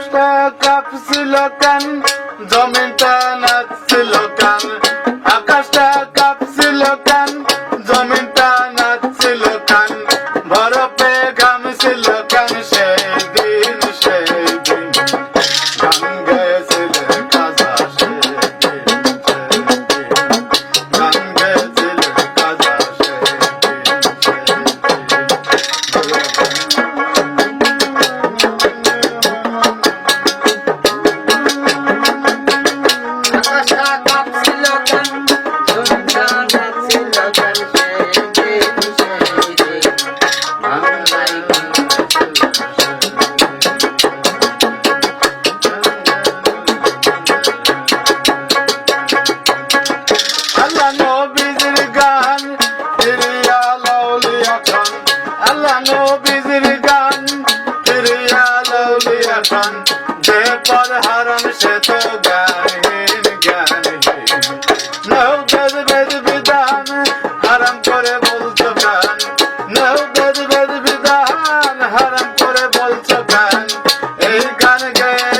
আকাশটা কাঁপছিল কান জমিনটা নাচছিল কান। আকাশটা কাঁপছিল কান জমিনটা নাচছিল কেন। বরফে ঘামছিল নবীজির গান ফিরিয়া লাউলিয়া খান যে পর হারাম সে তো জ্ঞানহীন জ্ঞানহীন নৌ বেদ বিধান, হারাম করে বলছো গান গান এই গান গেয়ে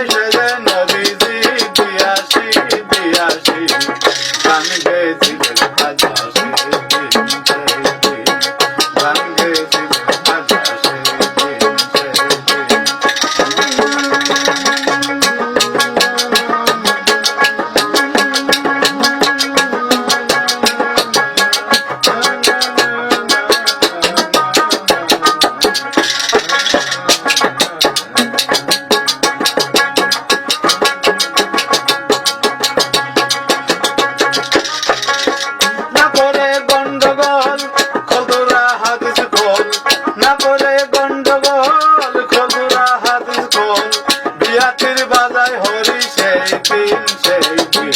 সেই দিন সেই দিন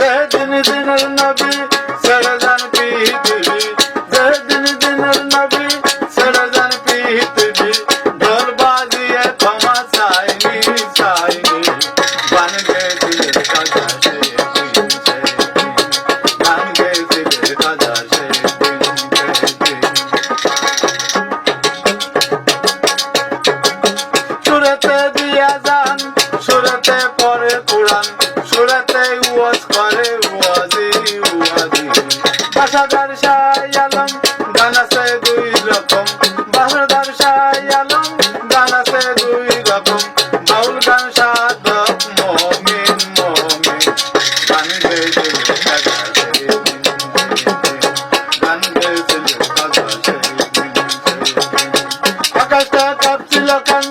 যেদিন দিনের নবী পুরাণ সুরতে উয়াজ করে উয়াজি উয়াজি বাসাদার শাহ আলম গান আছে দুই রকম। বাসাদার শাহ আলম দুই রকম। বাউল গান সাধক মমিন। মমিন গান দিন। আকাশটা কাঁপছিল কেন